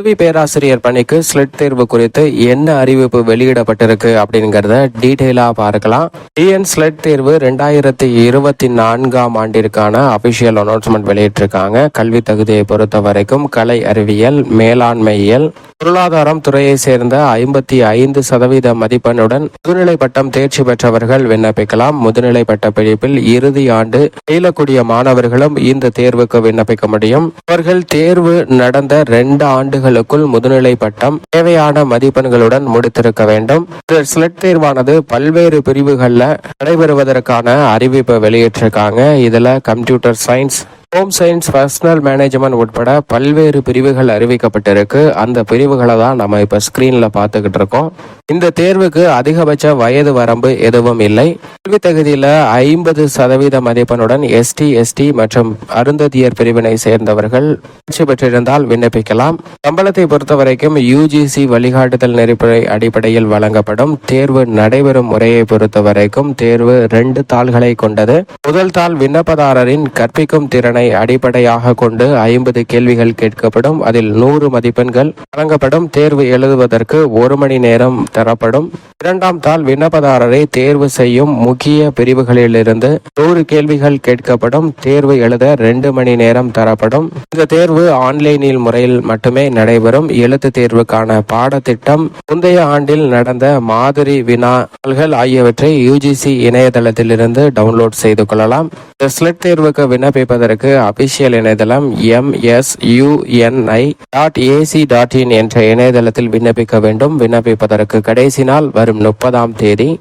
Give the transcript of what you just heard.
உதவி பேராசிரியர் பணிக்கு ஸ்லெட் தேர்வு குறித்து என்ன அறிவிப்பு வெளியிடப்பட்டிருக்கு அப்படிங்கறத டீட்டெயிலா பார்க்கலாம். டிஎன் ஸ்லிட் தேர்வு ரெண்டாயிரத்தி இருபத்தி நான்காம் ஆண்டிற்கான அபிஷியல் அனௌன்ஸ்மெண்ட் வெளியிட்டிருக்காங்க. கல்வி தகுதியை பொறுத்த வரைக்கும் கலை அறிவியல் மேலாண்மையியல் பொருளாதாரம் துறையை சேர்ந்த ஐம்பத்தி ஐந்து சதவீத மதிப்பெண்ணுடன் முதுநிலை பட்டம் தேர்ச்சி பெற்றவர்கள் விண்ணப்பிக்கலாம். முதுநிலை பட்ட பிடிப்பில் இறுதி ஆண்டு பயிலக்கூடிய மாணவர்களும் இந்த தேர்வுக்கு விண்ணப்பிக்க முடியும். அவர்கள் தேர்வு நடந்த ரெண்டு ஆண்டுகளுக்குள் முதுநிலை பட்டம் தேவையான மதிப்பெண்களுடன் முடித்திருக்க வேண்டும். ஸ்லெட் தேர்வானது பல்வேறு பிரிவுகளில் நடைபெறுவதற்கான அறிவிப்பை வெளியிட்டிருக்காங்க. இதுல computer science home science personal management உட்பட பல்வேறு பிரிவுகள் அறிவிக்கப்பட்டிருக்கு. அந்த பிரிவுகளை தான் நம்ம இப்போ ஸ்க்ரீனில் பார்த்துக்கிட்டு இருக்கோம். இந்த தேர்வுக்கு அதிகபட்ச வயது வரம்பு எதுவும் இல்லை. கல்வி தகுதியில் ஐம்பது சதவீத மதிப்பெண்ணுடன் எஸ்டி எஸ்டி மற்றும் அருந்ததியர் பிரிவினை சேர்ந்தவர்கள் பயிற்சி பெற்றிருந்தால் விண்ணப்பிக்கலாம். சம்பளத்தை பொறுத்த வரைக்கும் யூஜிசி வழிகாட்டுதல் நெறிமுறை அடிப்படையில் வழங்கப்படும். தேர்வு நடைபெறும் முறையை பொறுத்த வரைக்கும் தேர்வு ரெண்டு தாள்களை கொண்டது. முதல் தாள் விண்ணப்பதாரரின் கற்பிக்கும் திறனை அடிப்படையாக கொண்டு ஐம்பது கேள்விகள் கேட்கப்படும். அதில் நூறு மதிப்பெண்கள் வழங்கப்படும். தேர்வு எழுதுவதற்கு ஒரு மணி நேரம் தரப்படும். இரண்டாம் தாள் விண்ணப்பதாரரை தேர்வு செய்யும் முக்கிய பிரிவுகளிலிருந்து நூறு கேள்விகள் கேட்கப்படும். தேர்வு எழுத ரெண்டு மணி நேரம் தரப்படும். இந்த தேர்வு ஆன்லைனில் முறையில் மட்டுமே நடைபெறும். எழுத்து தேர்வுக்கான பாடத்திட்டம் முந்தைய ஆண்டில் நடந்த மாதிரி வினாக்கள் ஆகியவற்றை யூஜிசி இணையதளத்திலிருந்து டவுன்லோட் செய்து கொள்ளலாம். ஸ்லெட் தேர்வுக்கு விண்ணப்பிப்பதற்கு அபிஷியல் இணையதளம் MSUNI dot AC dot in என்ற இணையதளத்தில் விண்ணப்பிக்க வேண்டும். விண்ணப்பிப்பதற்கு கடைசி நாள் வரும் முப்பதாம் தேதி.